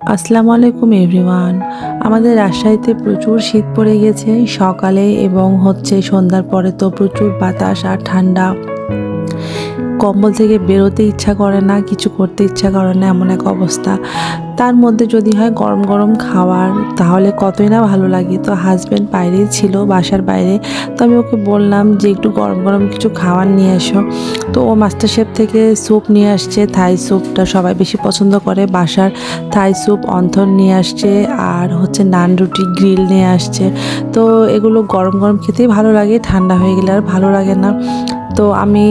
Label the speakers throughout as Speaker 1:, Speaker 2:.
Speaker 1: আসসালামু আলাইকুম এভরিওয়ান আমাদের রাজশাহীতে প্রচুর শীত পড়ে গেছে। সকালে এবং হচ্ছে সন্ধ্যার পরে তো প্রচুর বাতাস আর ঠান্ডা। কম্বল থেকে বেরোতে ইচ্ছা করে না, কিছু করতে ইচ্ছা করে না, এমন এক অবস্থা। তার মধ্যে যদি হয় গরম গরম খাওয়ার, তাহলে কতই না ভালো লাগে। তো হাজব্যান্ড বাইরেই ছিল, বাসার বাইরে। তো আমি ওকে বললাম যে, একটু গরম গরম কিছু খাওয়ার নিয়ে এসো। তো ও মাস্টার শেফ থেকে স্যুপ নিয়ে আসছে থাই স্যুপটা সবাই বেশি পছন্দ করে। বাসার থাই স্যুপ অন্থন নিয়ে আসছে, আর হচ্ছে নান রুটি গ্রিল নিয়ে আসছে। তো এগুলো গরম গরম খেতেই ভালো লাগে, ঠান্ডা হয়ে গেলে আর ভালো লাগে না। তো আমি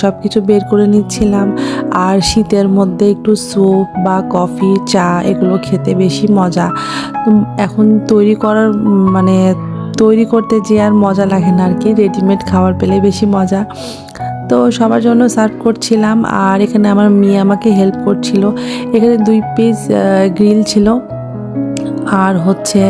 Speaker 1: সব কিছু বের করে নিচ্ছিলাম। আর শীতের মধ্যে একটু স্যুপ বা কফি, চা এগুলো খেতে বেশি মজা। এখন তৈরি করার মানে তৈরি করতে যে আর মজা লাগে না আর কি রেডিমেড খাবার পেলে বেশি মজা। তো সবার জন্য সার্ভ করছিলাম। আর এখানে আমার মেয়ে আমাকে হেল্প করছিল। এখানে দুই পিস গ্রিল ছিল। আর হচ্ছে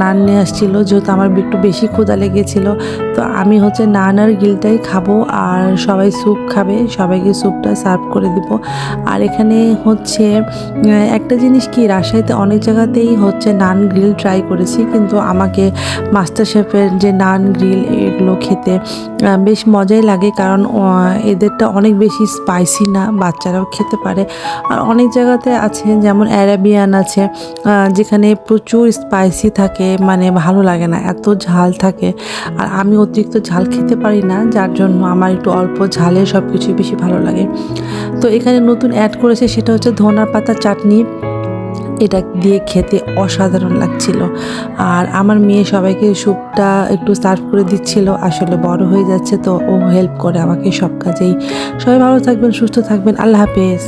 Speaker 1: নান নিয়ে আসছিল যেহেতু আমার একটু বেশি ক্ষুদা লেগেছিলো, তো আমি হচ্ছে নান আর গিলটাই খাব আর সবাই স্যুপ খাবে, সবাইকে স্যুপটা সার্ভ করে দিব। আর এখানে হচ্ছে একটা জিনিস কি, রাজশাহীতে অনেক জায়গাতেই হচ্ছে নান গ্রিল ট্রাই করেছি, কিন্তু আমাকে মাস্টার শেফের যে নান গ্রিল এগুলো খেতে বেশ মজাই লাগে কারণ এদেরটা অনেক বেশি স্পাইসি না, বাচ্চারাও খেতে পারে। আর অনেক জায়গাতে আছে, যেমন অ্যারাবিয়ান আছে যেখানে প্রচুর স্পাইসি থাকে মানে ভালো লাগে না, এত ঝাল থাকে। আর আমি অতিরিক্ত ঝাল খেতে পারি না, যার জন্য আমার একটু অল্প ঝালে সব কিছুই বেশি ভালো লাগে। তো এখানে নতুন অ্যাড করেছে, সেটা হচ্ছে ধনার পাতা চাটনি। এটা দিয়ে খেতে অসাধারণ লাগছিল। আর আমার মেয়ে সবাইকে স্যুপটা একটু সার্ভ করে দিচ্ছিল, আসলে বড় হয়ে যাচ্ছে, তো ও হেল্প করে আমাকে সব কাজেই। সবাই ভালো থাকবেন, সুস্থ থাকবেন, আল্লাহ হাফেজ।